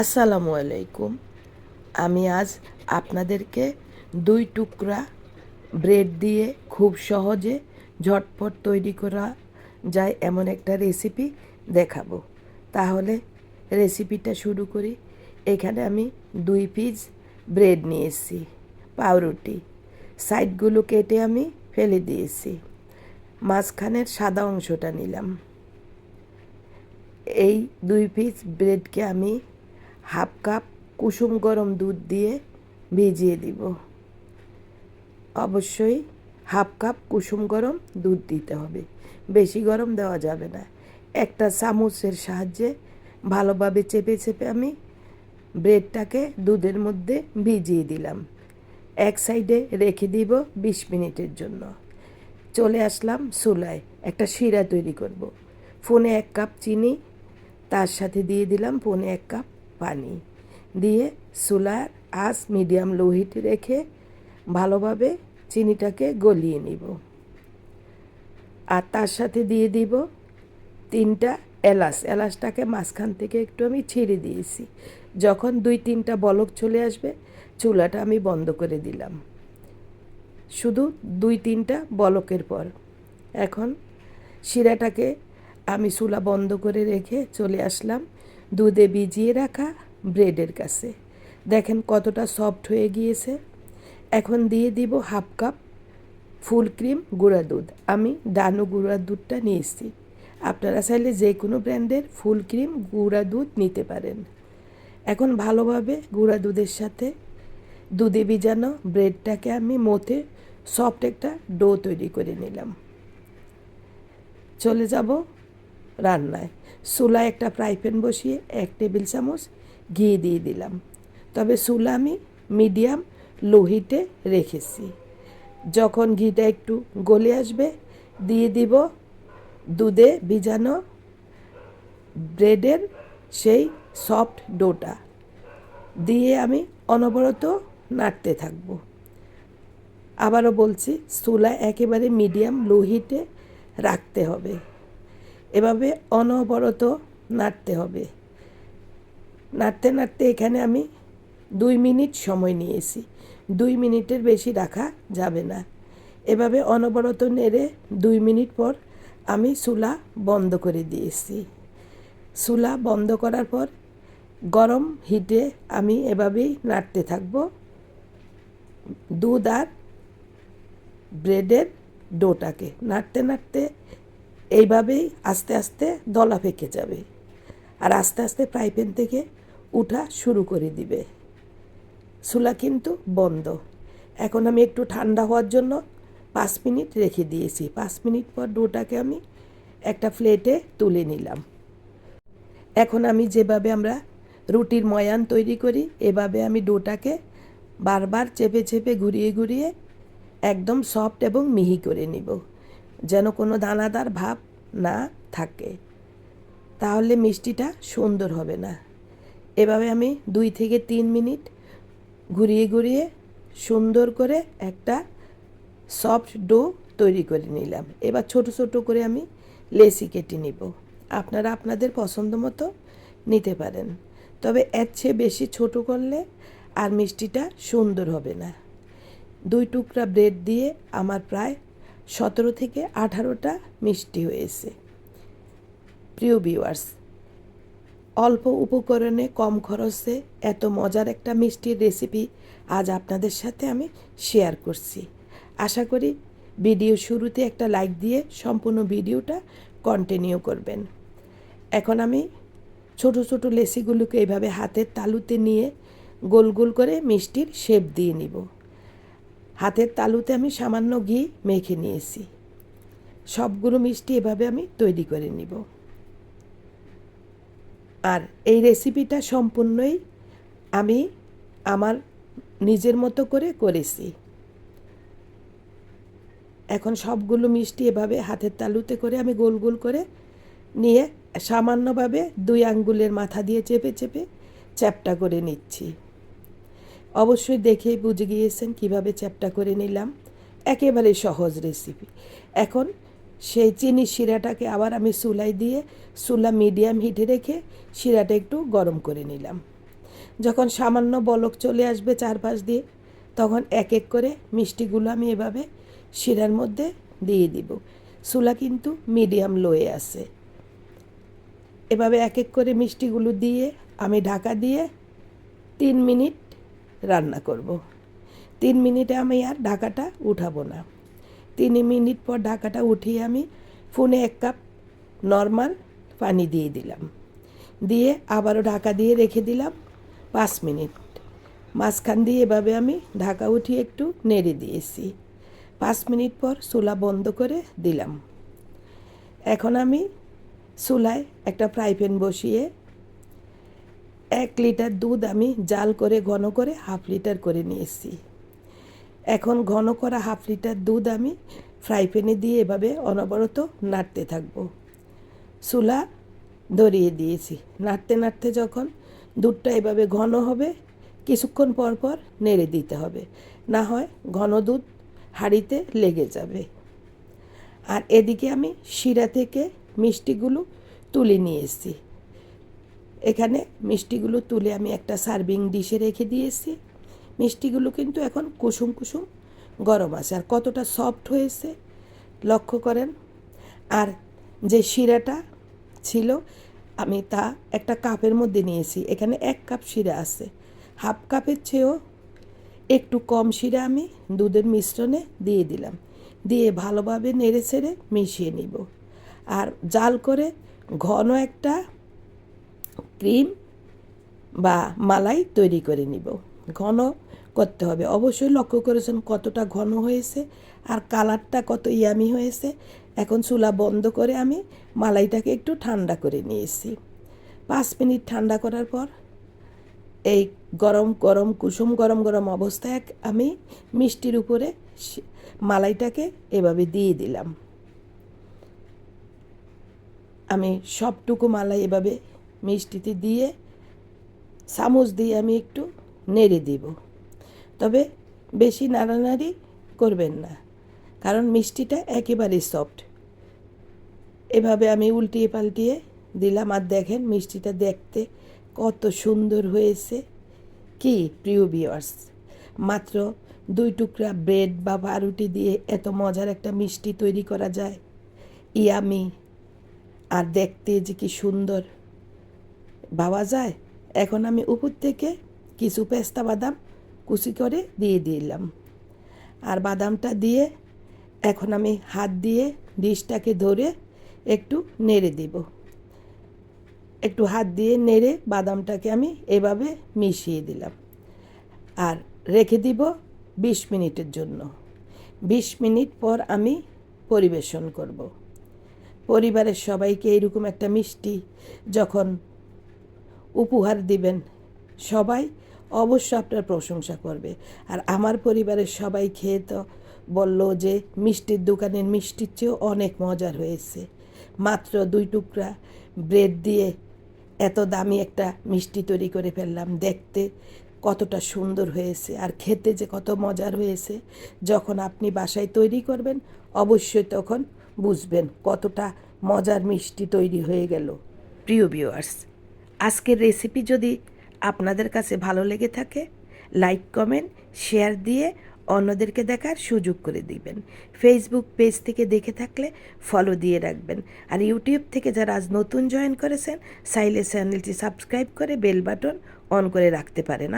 আসসালামু আলাইকুম। আমি আজ আপনাদেরকে দুই টুকরা ব্রেড দিয়ে খুব সহজে ঝটপট তৈরি করা যায় এমন একটা রেসিপি দেখাবো। তাহলে রেসিপিটা শুরু করি। এখানে আমি দুই পিস ব্রেড নিয়ে এসেছি পাউরুটি। সাইডগুলো কেটে আমি ফেলে দিয়েছি। মাঝখানের সাদা অংশটা নিলাম। এই দুই পিস ব্রেডকে আমি হাফ কাপ কুসুম গরম দুধ দিয়ে ভিজিয়ে দিব। অবশ্যই হাফ কাপ কুসুম গরম দুধ দিতে হবে। বেশি গরম দেওয়া যাবে না। একটা চামচের সাহায্যে ভালোভাবে চেপে চেপে আমি ব্রেডটাকে দুধের মধ্যে ভিজিয়ে দিলাম। এক সাইডে রেখে দিব বিশ মিনিটের জন্য। চলে আসলাম চুলায়। একটা শিরা তৈরি করব। ফোনে এক কাপ চিনি, তার সাথে দিয়ে দিলাম ফোনে এক কাপ পানি দিয়ে চুলার আঁচ মিডিয়াম লো হিটে রেখে ভালোভাবে চিনিটাকে গলিয়ে নিব। আর তার সাথে দিয়ে দিব তিনটা এলাচ। এলাচটাকে মাঝখান থেকে একটু আমি ছিঁড়ে দিয়েছি। যখন দুই তিনটা বলক চলে আসবে, চুলাটা আমি বন্ধ করে দিলাম। শুধু দুই তিনটা বলকের পর। এখন শিরাটাকে আমি চুলা বন্ধ করে রেখে চলে আসলাম দুধে ভিজিয়ে রাখা ব্রেডের কাছে। দেখেন কতটা সফট হয়ে গিয়েছে। এখন দিয়ে দিব হাফ কাপ ফুল ক্রিম গুঁড়া দুধ। আমি ডানো গুঁড়া দুধটা নিয়েছি। আপনারা চাইলে যে কোনো ব্র্যান্ডের ফুল ক্রিম গুঁড়া দুধ নিতে পারেন। এখন ভালোভাবে গুঁড়া দুধের সাথে দুধে ভিজানো ব্রেডটাকে আমি মথে সফট একটা ডো তৈরি করে নিলাম। চলে যাব রান্নায়। চুলায় একটা ফ্রাই প্যান বসিয়ে এক টেবিল চামচ ঘি দিয়ে দিলাম। তবে চুলা আমি মিডিয়াম লো হিটে রেখেছি। যখন ঘিটা একটু গলে আসবে, দিয়ে দিব দুধে ভিজানো ব্রেডের সেই সফট ডোটা। দিয়ে আমি অনবরত নাড়তে থাকব। আবারও বলছি চুলা একেবারে মিডিয়াম লো হিটে রাখতে হবে। এভাবে অনবরত নাড়তে হবে। নাড়তে নাড়তে এখানে আমি দুই মিনিট সময় নিয়েছি। দুই মিনিটের বেশি রাখা যাবে না। এভাবে অনবরত নেড়ে দুই মিনিট পর আমি চুলা বন্ধ করে দিয়েছি। চুলা বন্ধ করার পর গরম হিটে আমি এভাবেই নাড়তে থাকব। দুধ আর ব্রেডের ডোটাকে। নাড়তে নাড়তে এইভাবেই আস্তে আস্তে দলা ফেঁকে যাবে। আর আস্তে আস্তে ফ্রাই প্যান থেকে উঠা শুরু করে দিবে। চুলা কিন্তু বন্ধ। এখন আমি একটু ঠান্ডা হওয়ার জন্য পাঁচ মিনিট রেখে দিয়েছি। পাঁচ মিনিট পর ডোটাকে আমি একটা প্লেটে তুলে নিলাম। এখন আমি যেভাবে আমরা রুটির ময়ান তৈরি করি, এভাবে আমি ডোটাকে বারবার চেপে চেপে ঘুরিয়ে ঘুরিয়ে একদম সফট এবং মিহি করে নিব। যেন কোনো দানাদার ভাব না থাকে। তাহলে মিষ্টিটা সুন্দর হবে না। এভাবে আমি দুই থেকে তিন মিনিট ঘুরিয়ে ঘুরিয়ে সুন্দর করে একটা সফট ডো তৈরি করে নিলাম। এবার ছোট ছোট করে আমি লেসি কেটে নিব। আপনারা আপনাদের পছন্দ মতো নিতে পারেন। তবে এর চেয়ে বেশি ছোট করলে আর মিষ্টিটা সুন্দর হবে না। দুই টুকরা ব্রেড দিয়ে আমার প্রায় সতেরো থেকে আঠারোটা মিষ্টি হয়েছে। প্রিয় ভিউয়ার্স অল্প উপকরণে কম খরচে এত মজার একটা মিষ্টির রেসিপি আজ আপনাদের সাথে আমি শেয়ার করছি। আশা করি ভিডিও শুরুতে একটা লাইক দিয়ে সম্পূর্ণ ভিডিওটা কন্টিনিউ করবেন। এখন আমি ছোট ছোট লেসিগুলোকে এইভাবে হাতের তালুতে নিয়ে গোল গোল করে মিষ্টির শেপ দিয়ে নিব। হাতের তালুতে আমি সামান্য ঘি মেখে নিয়েছি। সবগুলো মিষ্টি এভাবে আমি তৈরি করে নিব। আর এই রেসিপিটা সম্পূর্ণই আমি আমার নিজের মতো করে করেছি। এখন সবগুলো মিষ্টি এভাবে হাতের তালুতে করে আমি গোল গোল করে নিয়ে সামান্যভাবে দুই আঙ্গুলের মাথা দিয়ে চেপে চেপে চ্যাপটা করে নিচ্ছি। অবশ্যই দেখেই বুঝে গিয়েছেন কীভাবে চ্যাপটা করে নিলাম। একেবারে সহজ রেসিপি এখন সেই চিনি শিরাটাকে আবার আমি চুলাই দিয়ে চুলা মিডিয়াম হিটে রেখে শিরাটা একটু গরম করে নিলাম। যখন সামান্য বলক চলে আসবে চারপাশ দিয়ে, তখন এক এক করে মিষ্টিগুলো আমি এভাবে শিরার মধ্যে দিয়ে দিব। চুলা কিন্তু মিডিয়াম লোয়ে আছে। এভাবে এক এক করে মিষ্টিগুলো দিয়ে আমি ঢাকা দিয়ে তিন মিনিট রান্না করব। তিন মিনিটে আমি আর ঢাকাটা উঠাবো না। তিন মিনিট পর ঢাকাটা উঠিয়ে আমি ফোনে এক কাপ নর্মাল পানি দিয়ে দিলাম। দিয়ে আবারও ঢাকা দিয়ে রেখে দিলাম পাঁচ মিনিট। মাঝখান দিয়ে এভাবে আমি ঢাকা উঠিয়ে একটু নেড়ে দিয়েছি। পাঁচ মিনিট পর চুলা বন্ধ করে দিলাম। এখন আমি চুলায় একটা ফ্রাই প্যান বসিয়ে এক লিটার দুধ আমি জাল করে ঘন করে হাফ লিটার করে নিয়েছি। এখন ঘন করা হাফ লিটার দুধ আমি ফ্রাই প্যানে দিয়ে এভাবে অনবরত নাড়তে থাকব। চুলা ধরিয়ে দিয়েছি। নাড়তে নাড়তে যখন দুধটা এভাবে ঘন হবে, কিছুক্ষণ পর পর নেড়ে দিতে হবে। না হয় ঘন দুধ হাঁড়িতে লেগে যাবে। আর এদিকে আমি শিরা থেকে মিষ্টিগুলো তুলে নিয়ে এসেছি এখানে মিষ্টিগুলো তুলে আমি একটা সার্ভিং ডিশে রেখে দিয়েছি। মিষ্টিগুলো কিন্তু এখন কুসুম কুসুম গরম আছে আর কতটা সফট হয়েছে, লক্ষ্য করেন। আর যে শিরাটা ছিল, আমি তা একটা কাপের মধ্যে নিয়েছি। এখানে এক কাপ শিরা আছে। হাফ কাপের চেয়েও একটু কম শিরা আমি দুধের মিশ্রণে দিয়ে দিলাম। দিয়ে ভালোভাবে নেড়ে ছেড়ে মিশিয়ে নিব। আর জাল করে ঘন একটা ক্রিম বা মালাই তৈরি করে নিব। ঘন করতে হবে। অবশ্যই লক্ষ্য করেছেন কতটা ঘন হয়েছে আর কালারটা কত ইয়ামি হয়েছে। এখন চুলা বন্ধ করে আমি মালাইটাকে একটু ঠান্ডা করে নিয়েছি। পাঁচ মিনিট ঠান্ডা করার পর এই গরম গরম কুসুম গরম গরম অবস্থায় আমি মিষ্টির উপরে মালাইটাকে এভাবে দিয়ে দিলাম। আমি সবটুকু মালাই এভাবে মিষ্টিতে দিয়ে, চামচ দিয়ে আমি একটু নেড়ে দিব। তবে বেশি নাড়ানাড়ি করবেন না, কারণ মিষ্টিটা একেবারেই সফট এভাবে আমি উল্টিয়ে পাল্টিয়ে দিলাম, আর দেখেন মিষ্টিটা দেখতে কত সুন্দর হয়েছে। কি প্রিয় বিয়ার্স মাত্র দুই টুকরা ব্রেড বা পাউরুটি দিয়ে এত মজার একটা মিষ্টি তৈরি করা যায়। ইয়ামি! আর দেখতে যে কি সুন্দর! ভাবা যায়, এখন আমি উপর থেকে কিছু পেস্তা বাদাম কুচি করে দিয়ে দিলাম। আর বাদামটা দিয়ে এখন আমি হাত দিয়ে ডিশটাকে ধরে একটু নেড়ে দিব। একটু হাত দিয়ে নেড়ে বাদামটাকে আমি এভাবে মিশিয়ে দিলাম। আর রেখে দিব বিশ মিনিটের জন্য। বিশ মিনিট পর আমি পরিবেশন করব। পরিবারের সবাইকে এরকম একটা মিষ্টি যখন উপহার দিবেন। সবাই অবশ্য আপনার প্রশংসা করবে। আর আমার পরিবারের সবাই খেয়ে তো বলল যে মিষ্টির দোকানের মিষ্টির চেয়েও অনেক মজার হয়েছে। মাত্র দুই টুকরা ব্রেড দিয়ে এত দামি একটা মিষ্টি তৈরি করে ফেললাম। দেখতে কতটা সুন্দর হয়েছে আর খেতে যে কত মজার হয়েছে। যখন আপনি বাসায় তৈরি করবেন, অবশ্যই তখন বুঝবেন কতটা মজার মিষ্টি তৈরি হয়ে গেল। প্রিয় ভিউয়ার্স আজকের রেসিপি যদি আপনাদের কাছে ভালো লেগে থাকে লাইক কমেন্ট শেয়ার দিয়ে অন্যদেরকে দেখার সুযোগ করে দিবেন। ফেসবুক পেজ থেকে দেখে থাকলে ফলো দিয়ে রাখবেন। আর ইউটিউব থেকে যারা আজ নতুন জয়েন করেছেন সাইলে চ্যানেলটি সাবস্ক্রাইব করে বেল বাটন অন করে রাখতে পারেন।